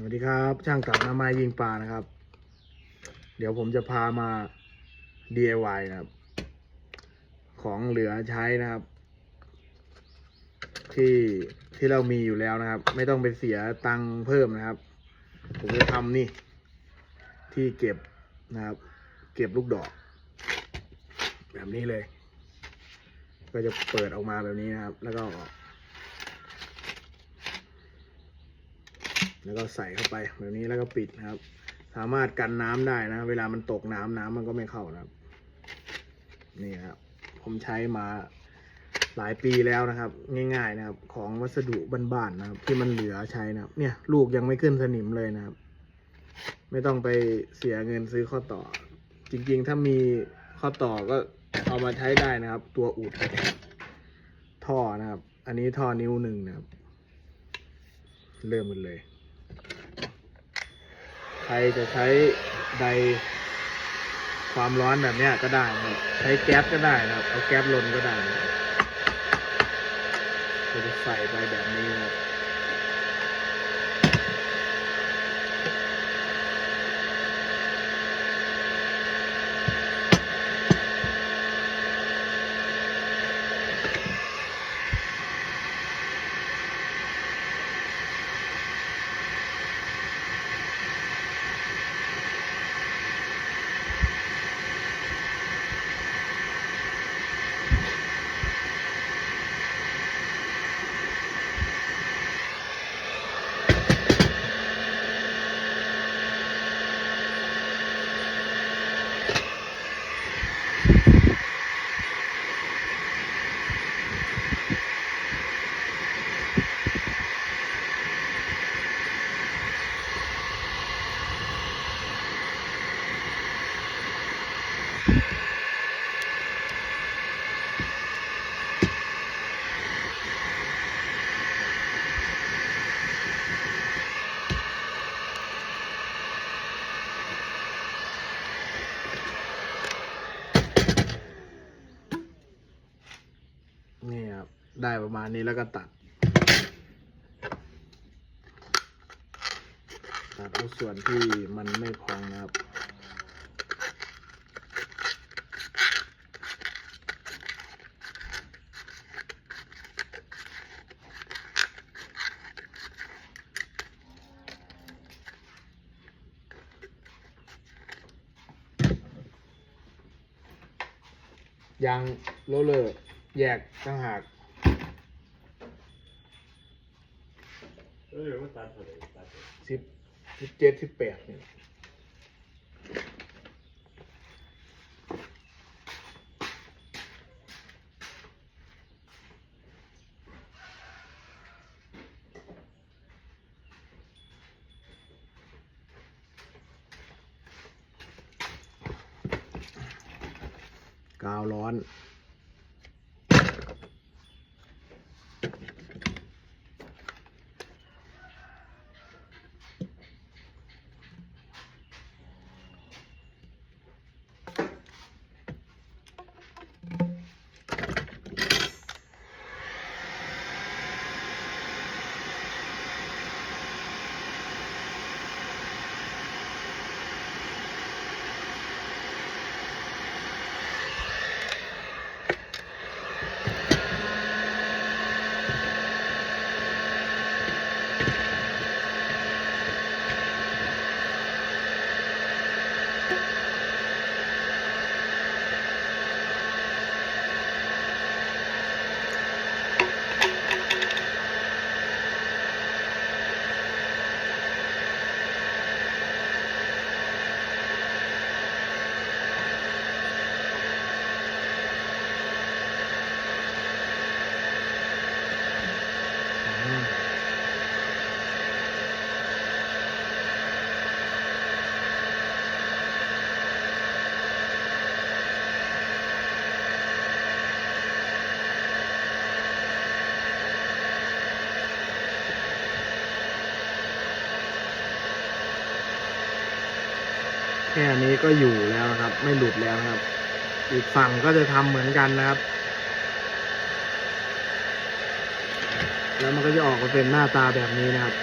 สวัสดีครับ ช่างตัดหน้าไม้ยิงปลานะครับ เดี๋ยวผมจะพามา DIY นะครับ ของเหลือใช้นะครับ ที่ที่เรามีอยู่แล้วนะครับ ไม่ต้องไปเสียตังค์เพิ่มนะครับ ผมจะทำนี่ ที่เก็บนะครับ เก็บลูกดอก แบบนี้เลย ก็จะเปิดออกมาแบบนี้นะครับ แล้วก็ แล้วก็ใส่เข้าไปแบบนี้แล้วก็ปิดนะครับ สามารถกันน้ำได้นะ เวลามันตกน้ำน้ำมันก็ไม่เข้านะครับ นี่ครับ ผมใช้มาหลายปีแล้วนะครับ ง่ายๆนะครับ ของวัสดุบ้านๆนะครับ ที่มันเหลือใช้นะครับ เนี่ย ลูกยังไม่ขึ้นสนิมเลยนะครับ ไม่ต้องไปเสียเงินซื้อข้อต่อ จริงๆ ถ้ามีข้อต่อก็เอามาใช้ได้นะครับ ตัวอุดท่อนะครับ อันนี้ท่อนิ้วหนึ่งนะครับ เริ่มกันเลย ใครจะใช้ไดความร้อนแบบเนี้ยก็ได้นะครับใช้แก๊สก็ได้นะครับเอาแก๊สลนก็ได้นะจะใส่ไปแบบนี้นะครับ นี่ครับ ได้ประมาณนี้แล้วก็ตัด ตัดเอาส่วนที่มันไม่พองนะครับยางโรเลอร์แยกต่างหาก เออมันตัดเท่าไหร่ตัดเท่าไหร่สิบสิบเจ็ดสิบแปดเนี่ยกาวร้อน อืม แค่นี้ก็อยู่แล้วครับ ไม่หลุดแล้วครับ อีกฝั่งก็จะทำเหมือนกันนะครับ แล้วมันก็จะออกมาเป็นหน้าตาแบบนี้นะครับ